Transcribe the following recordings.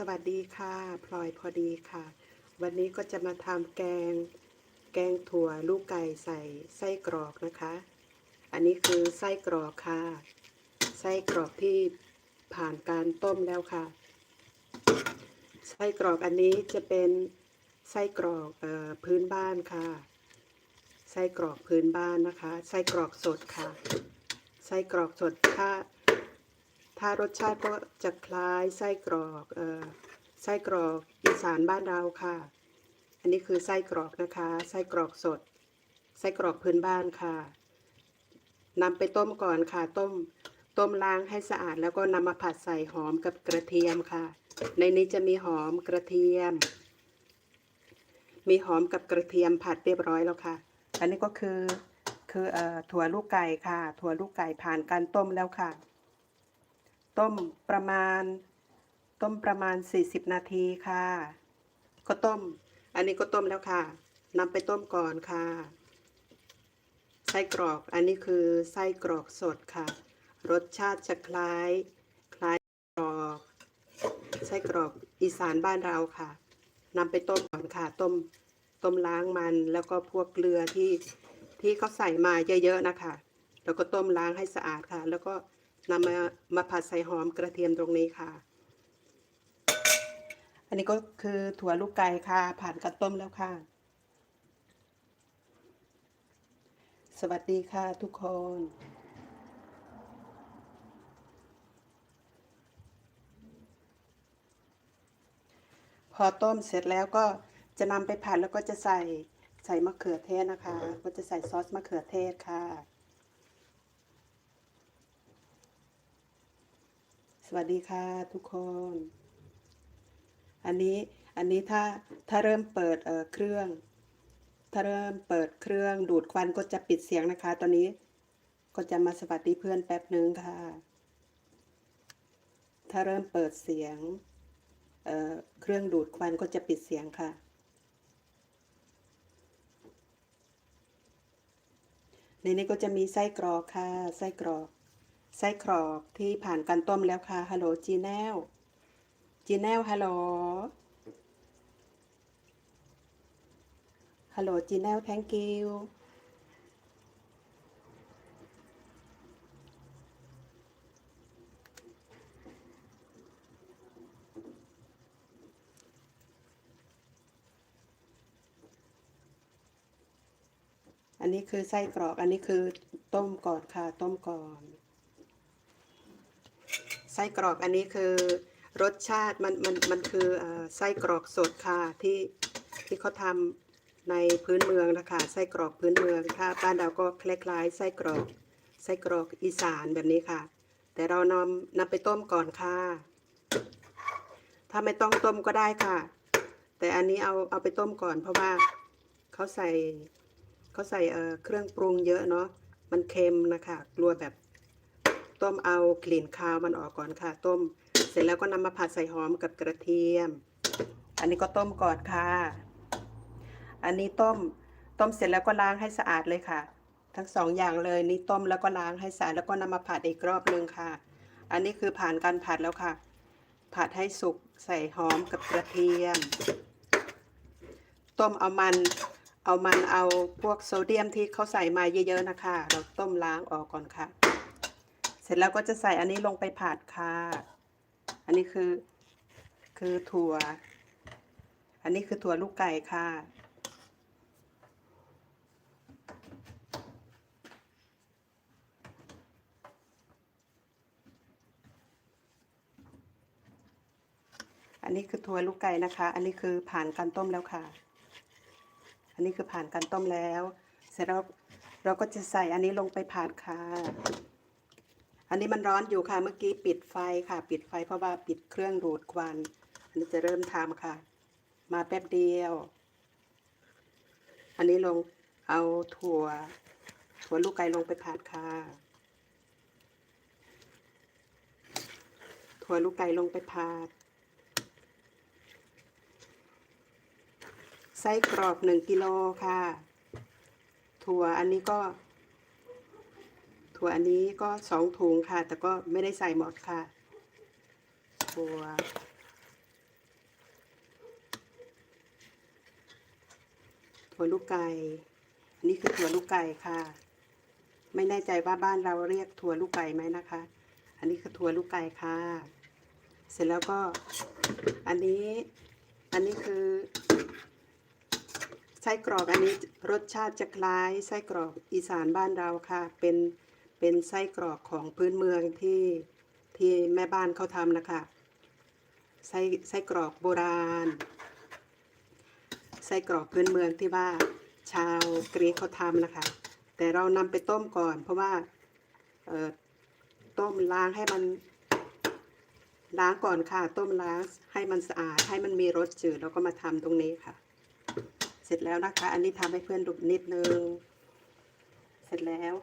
สวัสดีค่ะ พลอยพอดีค่ะ วันนี้ก็จะมาทำแกง แกงถั่วลูกไก่ใส่ไส้กรอกนะคะ อันนี้คือไส้กรอกค่ะ ไส้กรอกที่ผ่านการต้มแล้วค่ะ ไส้กรอกอันนี้จะเป็นไส้กรอกออพื้นบ้านค่ะ ไส้กรอกพื้นบ้านนะคะ ไส้กรอกสดค่ะ ไส้กรอกสดถ้า ถ้ารสชาติก็จะคล้ายไส้กรอกเออไส้กรอกอีสานบ้านเราค่ะ อันนี้คือไส้กรอกนะคะ ไส้กรอกสด ไส้กรอกพื้นบ้านค่ะนำไปต้มก่อนค่ะ ต้ม ต้มล้างให้สะอาด แล้วก็นำมาผัดใส่หอมกับกระเทียมค่ะ ในนี้จะมีหอมกระเทียม มีหอมกับกระเทียมผัดเรียบร้อยแล้วค่ะ อันนี้ก็คือ คืออถั่วลูกไก่ค่ะ ถั่วลูกไก่ผ่านการต้มแล้วค่ะ ต้มประมาณ ต้มประมาณ 40 นาทีค่ะ ก็ต้ม อันนี้ก็ต้มแล้วค่ะนำไปต้มก่อนค่ะ ไส้กรอกอันนี้คือไส้กรอกสดค่ะ รสชาติจะคล้ายคล้ายกรอกไส้กรอกอีสานบ้านเราค่ะนำไปต้มก่อนค่ะ ต้มต้มล้างมันแล้วก็พวกเกลือที่ที่เขาใส่มาเยอะๆนะคะ แล้วก็ต้มล้างให้สะอาดค่ะ แล้วก็ นำมามาผัดใส่หอมกระเทียมตรงนี้ค่ะ อันนี้ก็คือถั่วลูกไก่ค่ะ ผ่านการต้มแล้วค่ะ สวัสดีค่ะทุกคนพอต้มเสร็จแล้วก็จะนำไปผัดแล้วก็จะใส่ใส่มะเขือเทศนะคะ ก็จะใส่ซอสมะเขือเทศค่ะ สวัสดีค่ะทุกคน อันนี้อันนี้ถ้าถ้าเริ่มเปิดเอ่อเครื่อง ถ้าเริ่มเปิดเครื่องดูดควันก็จะปิดเสียงนะคะ ตอนนี้ก็จะมาสวัสดีเพื่อนแป๊บนึงค่ะ ถ้าเริ่มเปิดเสียงเอ่อเครื่องดูดควันก็จะปิดเสียงค่ะ ในนี้ก็จะมีไส้กรอกค่ะไส้กรอก ไส้กรอกที่ผ่านการต้มแล้วค่ะฮัลโหลจีแนลจีแนลฮัลโหลฮัลโหลจีแนล thank you อันนี้คือไส้กรอก อันนี้คือต้มก่อนค่ะ ต้มก่อน ส้กรอกอันนี้คือรสชาติมันมันมันคืออไส้กรอกสดค่ะที่ที่เขาทำในพื้นเมืองนะคะไส้กรอกพื้นเมืองถ้าบ้านเราก็คล้ายๆไส้กรอกไส้กรอกอีสานแบบนี้ค่ะ แต่เรานำนำไปต้มก่อนค่ะ ถ้าไม่ต้องต้มก็ได้ค่ะ แต่อันนี้เอาเอาไปต้มก่อน เพราะว่าเขาใส่เขาใส่เครื่องปรุงเยอะเนาะมันเค็มนะคะกลัวแบบ ต้มเอากลิ่นคาวมันออกก่อนค่ะ ต้ม เสร็จแล้วก็นำมาผัดใส่หอมกับกระเทียม อันนี้ก็ต้มก่อนค่ะ อันนี้ต้ม ต้มเสร็จแล้วก็ล้างให้สะอาดเลยค่ะ ทั้งสองอย่างเลยนี่ต้มแล้วก็ล้างให้สะอาดแล้วก็นำมาผัดอีกรอบนึงค่ะ อันนี้คือผ่านการผัดแล้วค่ะ ผัดให้สุกใส่หอมกับกระเทียม ต้มเอามันเอามันเอาพวกโซเดียมที่เขาใส่มาเยอะๆนะคะ เราต้มล้างออกก่อนค่ะ สร็จแล้วก็จะใส่อันนี้ลงไปผัดค่ะ อันนี้คือคือถั่ว อันนี้คือถั่วลูกไก่ค่ะ อันนี้คือถั่วลูกไก่นะคะ อันนี้คือผ่านการต้มแล้วค่ะ อันนี้คือผ่านการต้มแล้ว เสร็จแล้วเราก็จะใส่อันนี้ลงไปผัดค่ะ อันนี้มันร้อนอยู่ค่ะ เมื่อกี้ปิดไฟค่ะ ปิดไฟเพราะว่าปิดเครื่องดูดควัน อันนี้จะเริ่มทำค่ะ มาแป๊บเดียว อันนี้ลงเอาถั่ว ถั่วลูกไก่ลงไปผัดค่ะ ถั่วลูกไก่ลงไปผัดไส้กรอกหนึ่งกิโลค่ะ ถั่วอันนี้ก็ ถั่วอันนี้ก็สองถุงค่ะ แต่ก็ไม่ได้ใส่หมดค่ะ ถั่ว ถั่วลูกไก่ อันนี้คือถั่วลูกไก่ค่ะ ไม่แน่ใจว่าบ้านเราเรียกถั่วลูกไก่ไหมนะคะ อันนี้คือถั่วลูกไก่ค่ะ เสร็จแล้วก็อันนี้ อันนี้คือไส้กรอกอันนี้รสชาติจะคล้ายไส้กรอกอีสานบ้านเราค่ะ เป็น เป็นไส้กรอกของพื้นเมืองที่ที่แม่บ้านเขาทำนะคะไส้ไส้กรอกโบราณ ไส้กรอกพื้นเมืองที่ว่าชาวกรีกเขาทำนะคะ แต่เรานำไปต้มก่อน เพราะว่าเอ่อต้มล้างให้มันล้างก่อนค่ะ ต้มล้างให้มันสะอาดให้มันมีรสจืดแล้วก็มาทำตรงนี้ค่ะ เสร็จแล้วนะคะ อันนี้ทำให้เพื่อนดูนิดนึง เสร็จแล้ว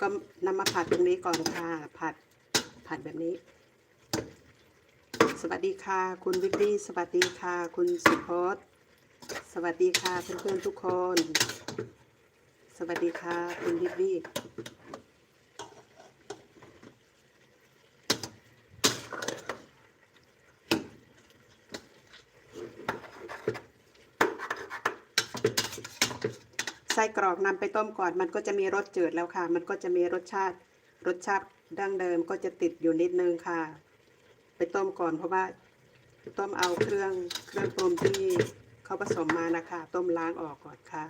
ก็นำมาผัดตรงนี้ก่อนค่ะ ผัดผัดแบบนี้ สวัสดีค่ะ คุณวิบบี้สวัสดีค่ะ คุณสุพจน์สวัสดีค่ะเพื่อนๆทุกคน สวัสดีค่ะ คุณวิบบี้ ส้กรอกนำไปต้มก่อน มันก็จะมีรสจืดแล้วค่ะ มันก็จะมีรสชาติ รสชาติดั้งเดิมก็จะติดอยู่นิดนึงค่ะ ไปต้มก่อนเพราะว่าต้มเอาเครื่องเครื่องปรุงที่เขาผสมมานะคะ ต้มล้างออกก่อนค่ะ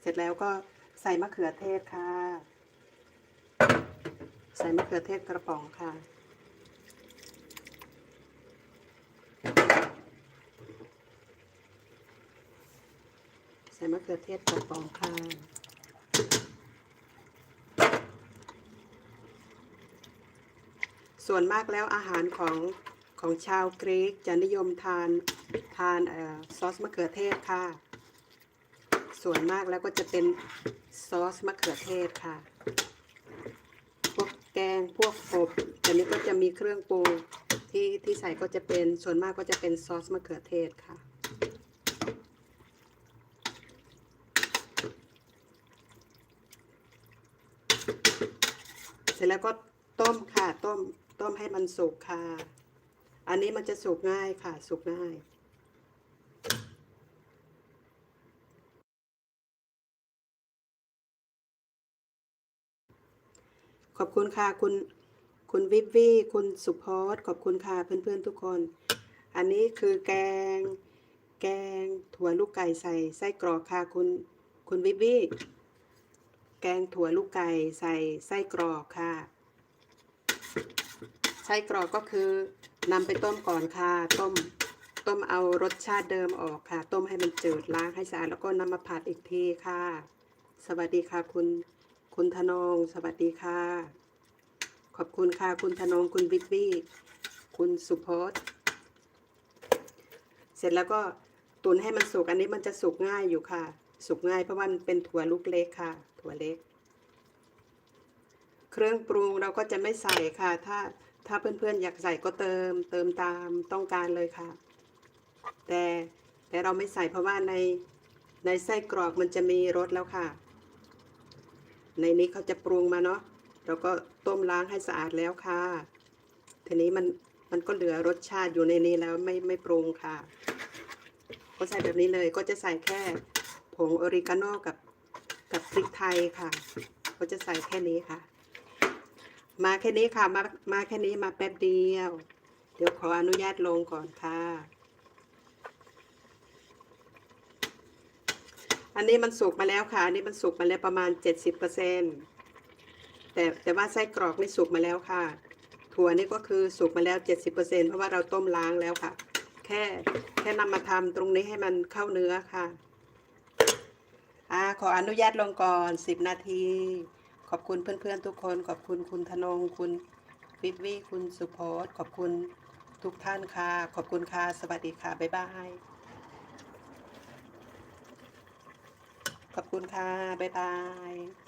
เสร็จแล้วก็ใส่มะเขือเทศค่ะ ใส่มะเขือเทศกระป๋องค่ะ ใส่มะเขือเทศกระป๋องค่ะส่วนมากแล้วอาหารของของชาวกรีกจะนิยมทานทานออซอสมะเขือเทศค่ะ ส่วนมากแล้วก็จะเป็นซอสมะเขือเทศค่ะ พวกแกงพวกอบอันนี้ก็จะมีเครื่องปรุงที่ที่ใส่ก็จะเป็นส่วนมากก็จะเป็นซอสมะเขือเทศค่ะ ร็จแล้วก็ต้มค่ะ ต้มต้มให้มันสุกค่ะ อันนี้มันจะสุกง่ายค่ะ สุกง่าย ขอบคุณค่ะคุณคุณวิบวี่คุณสุพจน์ขอบคุณค่ะเพื่อนๆทุกคน อันนี้คือแกง แกงถั่วลูกไก่ใส่ไส้กรอกค่ะคุณคุณวิบวี่ แกงถั่วลูกไก่ใส่ไส้กรอกค่ะ ไส้กรอกก็คือนำไปต้มก่อนค่ะ ต้มต้มเอารสชาติเดิมออกค่ะ ต้มให้มันจืดล้างให้สะอาดแล้วก็นำมาผัดอีกทีค่ะ สวัสดีค่ะคุณคุณธนง สวัสดีค่ะ ขอบคุณค่ะคุณธนงคุณวิบบี้คุณสุพจน์เสร็จแล้วก็ตุนให้มันสุกอันนี้มันจะสุกง่ายอยู่ค่ะ สุกง่ายเพราะว่ามันเป็นถั่วลูกเล็กค่ะ ถั่วเล็ก เครื่องปรุงเราก็จะไม่ใส่ค่ะ ถ้าถ้าเพื่อนๆอยากใส่ก็เติม เติมตามต้องการเลยค่ะ แต่แต่เราไม่ใส่เพราะว่าในในไส้กรอกมันจะมีรสแล้วค่ะ ในนี้เขาจะปรุงมาเนาะเราก็ต้มล้างให้สะอาดแล้วค่ะ ทีนี้มันมันก็เหลือรสชาติอยู่ในนี้แล้วไม่ไม่ปรุงค่ะ ก็ใส่แบบนี้เลยก็จะใส่แค่ ผงออริกาโนกับกับพริกไทยค่ะก็จะใส่แค่นี้ค่ะ มาแค่นี้ค่ะมามาแค่นี้มาแป๊บเดียว เดี๋ยวขออนุญาตลงก่อนค่ะ อันนี้มันสุกมาแล้วค่ะ อันนี้มันสุกมาแล้วประมาณ 70%แต่แต่ว่าไส้กรอกนี่สุกมาแล้วค่ะ ถั่วนี่ก็คือสุกมาแล้ว 70%เพราะว่าเราต้มล้างแล้วค่ะ แค่แค่นำมาทำตรงนี้ให้มันเข้าเนื้อค่ะ อ่าขออนุญาตลงก่อน10นาที ขอบคุณเพื่อนๆทุกคน ขอบคุณคุณธนงคุณวิบวี่คุณสุโพสขอบคุณทุกท่านค่ะ ขอบคุณค่ะ สวัสดีค่ะ บ๊ายบาย ขอบคุณค่ะ บ๊ายบาย